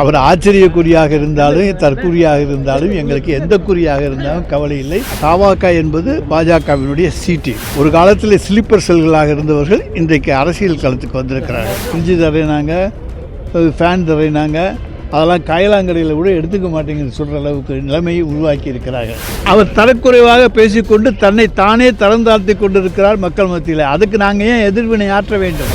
அவர் ஆச்சரியக்குறியாக இருந்தாலும் தற்குறியாக இருந்தாலும் எங்களுக்கு எந்த குறியாக இருந்தாலும் கவலை இல்லை. தாவாக்கா என்பது பாஜகவினுடைய சீட்டு ஒரு காலத்தில் ஸ்லீப்பர் செல்களாக இருந்தவர்கள் இன்றைக்கு அரசியல் களத்துக்கு வந்திருக்கிறார்கள். ஃப்ரிட்ஜு தரையினாங்க ஃபேன் தரையினாங்க அதெல்லாம் காயலாங்கடையில் கூட எடுத்துக்க மாட்டேங்குது சொல்கிற அளவுக்கு நிலைமையை உருவாக்கி இருக்கிறார்கள். அவர் தரக்குறைவாக பேசிக்கொண்டு தன்னை தானே தரம் தாழ்த்தி கொண்டிருக்கிறார் மக்கள் மத்தியில். அதுக்கு நாங்கள் ஏன் எதிர்வினை ஆற்ற வேண்டும்?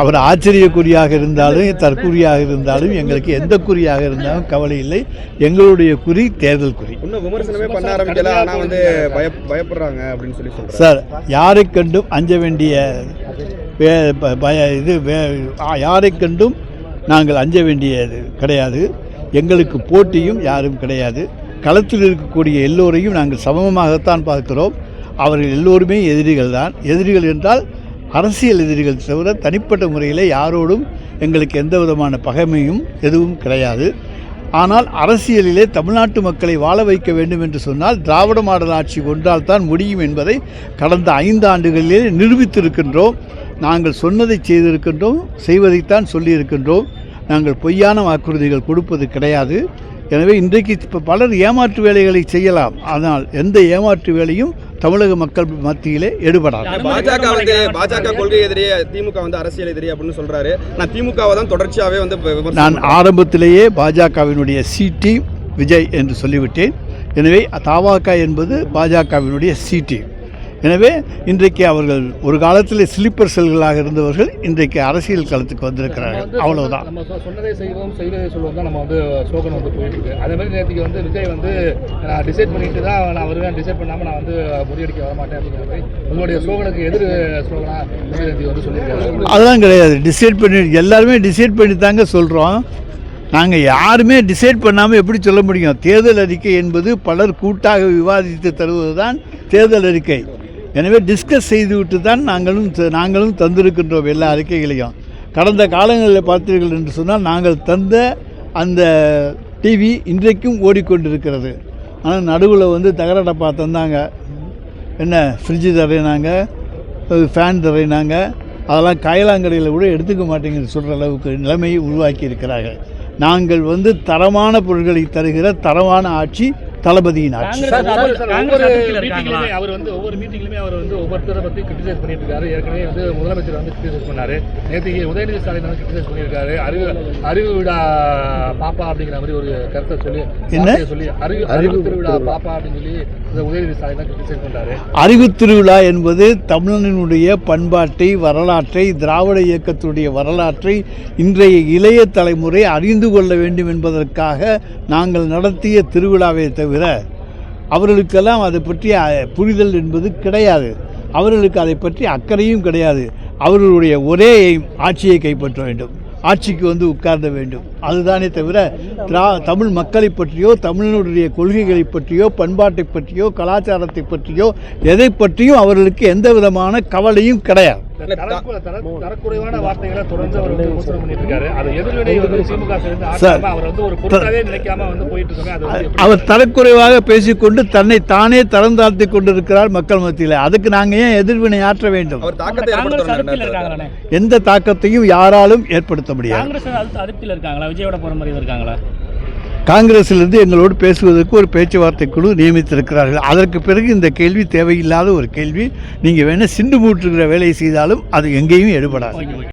அவர் ஆச்சரியக்குறியாக இருந்தாலும் தற்குறியாக இருந்தாலும் எங்களுக்கு எந்த குறியாக இருந்தாலும் கவலை இல்லை. எங்களுடைய குறி தேர்தல் குறி. இன்னும் விமர்சனமே பண்ண ஆரம்பிக்கல ஆனா வந்து பய பயப்படுறாங்க அப்படின்னு சொல்லி சொல்றாங்க சார் யாரை கண்டும் அஞ்ச வேண்டிய பய இது யாரை கண்டும் நாங்கள் அஞ்ச வேண்டியது கிடையாது. எங்களுக்கு போட்டியும் யாரும் கிடையாது. களத்தில் இருக்கக்கூடிய எல்லோரையும் நாங்கள் சமமாகத்தான் பார்க்கிறோம். அவர்கள் எல்லோருமே எதிரிகள் தான். எதிரிகள் என்றால் அரசியல் எதிரிகள் தவிர தனிப்பட்ட முறையில் யாரோடும் எங்களுக்கு எந்த விதமான பகைமையும் எதுவும் கிடையாது. ஆனால் அரசியலிலே தமிழ்நாட்டு மக்களை வாழ வைக்க வேண்டும் என்று சொன்னால் திராவிட மாடல் ஆட்சி ஒன்றால் தான் முடியும் என்பதை கடந்த ஐந்து ஆண்டுகளிலே நிரூபித்திருக்கின்றோம். நாங்கள் சொன்னதை செய்திருக்கின்றோம் செய்வதைத்தான் சொல்லியிருக்கின்றோம். நாங்கள் பொய்யான வாக்குறுதிகள் கொடுப்பது கிடையாது. எனவே இன்றைக்கு இப்போ பலர் ஏமாற்று வேலைகளை செய்யலாம். ஆனால் எந்த ஏமாற்று வேலையும் தமிழக மக்கள் மத்தியிலே எடுபடாது. பாஜக வந்து பாஜக கொள்கை எதிரியே திமுக வந்து அரசியல் எதிரி அப்படின்னு சொல்றாரு. நான் திமுகவை தான் தொடர்ச்சியாவே வந்து நான் ஆரம்பத்திலேயே பாஜகவினுடைய சி டீம் விஜய் என்று சொல்லிவிட்டேன். எனவே தாவாக்கா என்பது பாஜகவினுடைய சி டீம் எனவே இன்றைக்கு அவர்கள் ஒரு காலத்தில் ஸ்லீப்பர் செல்களாக இருந்தவர்கள் இன்றைக்கு அரசியல் களத்துக்கு வந்திருக்கிறார்கள். அவ்வளவுதான். நம்ம சொன்னதை செய்வோம் செய்வதை சொல்லுவோம் தான் நம்ம வந்து ஸ்லோகன் வந்து போயிட்டு இருக்கு. அதே மாதிரி நேற்றுக்கு வந்து விஜய் வந்து நான் டிசைட் பண்ணிட்டு தான் நான் வருவேன் டிசைட் பண்ணாமல் நான் வந்து முறியடிக்க வர மாட்டேன் அப்படிங்கிற மாதிரி உங்களுடைய ஸ்லோகனுக்கு எதிர் ஸ்லோகனா விஜய் வந்து சொல்லியிருக்காரு. அதெல்லாம் கிடையாது. டிசைட் பண்ணி எல்லாருமே டிசைட் பண்ணி தாங்க சொல்கிறோம் நாங்கள் யாருமே டிசைட் பண்ணாமல் எப்படி சொல்ல முடியும்? தேர்தல் அறிக்கை என்பது பலர் கூட்டாக விவாதித்து தருவது தான் தேர்தல் அறிக்கை. எனவே டிஸ்கஸ் செய்துவிட்டு தான் நாங்களும் நாங்களும் தந்திருக்கின்றோம் எல்லா அறிக்கைகளையும். கடந்த காலங்களில் பார்த்தீர்கள் என்று சொன்னால் நாங்கள் தந்த அந்த டிவி இன்றைக்கும் ஓடிக்கொண்டிருக்கிறது. ஆனால் நடுவில் வந்து தகர டப்பா தந்தாங்க. என்ன ஃப்ரிட்ஜு தரையினாங்க ஃபேன் தரையினாங்க. அதெல்லாம் காயலாங்கடையில் கூட எடுத்துக்க மாட்டேங்குது சொல்கிற அளவுக்கு நிலைமையை உருவாக்கி இருக்கிறார்கள் நாங்கள் வந்து தரமான பொருட்களை தருகிற தரமான ஆட்சி தளபதியின் ஆட்சி. அவர் வந்து ஒவ்வொரு மீட்டிங்லையுமே அவர் வந்து ஒவ்வொருத்தரை பத்தி கிரிட்டிசைஸ் பண்ணிட்டு இருக்காரு ஏற்கனவே வந்து முதலமைச்சர் வந்து கிரிட்டிசைஸ் பண்ணாரு. நேற்றுக்கு உதயநிதி ஸ்டாலின் வந்து கிரிட்டிசைஸ் பண்ணியிருக்காரு. அறிவு அறிவு விழா பாப்பா அப்படிங்கிற மாதிரி ஒரு கருத்தை சொல்லி சொல்லி அறிவு அறிவு திருவிழா பாப்பா அப்படின்னு சொல்லி அறிவு திருவிழா என்பது தமிழனினுடைய பண்பாட்டை வரலாற்றை திராவிட இயக்கத்துடைய வரலாற்றை இன்றைய இளைய தலைமுறை அறிந்து கொள்ள வேண்டும் என்பதற்காக நாங்கள் நடத்திய திருவிழாவை தவிர அவர்களுக்கெல்லாம் அதை பற்றி புரிதல் என்பது கிடையாது. அவர்களுக்கு அதை பற்றி அக்கறையும் கிடையாது. அவர்களுடைய ஒரே ஆட்சியை கைப்பற்ற வேண்டும். ஆட்சிக்கு வந்து உட்கார்ந்த வேண்டும். அதுதானே தவிர திரா தமிழ் மக்களை பற்றியோ தமிழனுடைய கொள்கைகளை பற்றியோ பண்பாட்டை பற்றியோ கலாச்சாரத்தை பற்றியோ எதை பற்றியும் அவர்களுக்கு எந்த விதமான கவலையும் கிடையாது. தரக்குறைவான வார்த்தைகளை தொடர்ந்து அவர் வந்து விமர்சனம் பண்ணிட்டு இருக்காரு. அது எதிர்வினை வந்து திமுக சேர்ந்து சார். ஆக்காம அவர் வந்து ஒரு பொருட்டாவே நினைக்காம வந்து போயிட்டு இருக்காங்க அது வந்து எப்படி அவர் தரக்குறைவாக பேசிக்கொண்டு தன்னை தானே தரம் தாழ்த்தி கொண்டிருக்கிறார் மக்கள் மத்தியில். அதுக்கு நாங்கள் ஏன் எதிர்வினை ஆற்ற வேண்டும்? எந்த தாக்கத்தையும் யாராலும் ஏற்படுத்த முடியாது. காங்கிரஸிலிருந்து எங்களோடு பேசுவதற்கு ஒரு பேச்சுவார்த்தை குழு நியமித்திருக்கிறார்கள். அதற்கு பிறகு இந்த கேள்வி தேவையில்லாத ஒரு கேள்வி. நீங்கள் வேணால் சிண்டு மூட்டுகிற வேலையை செய்தாலும் அது எங்கேயும் எடுபடாது.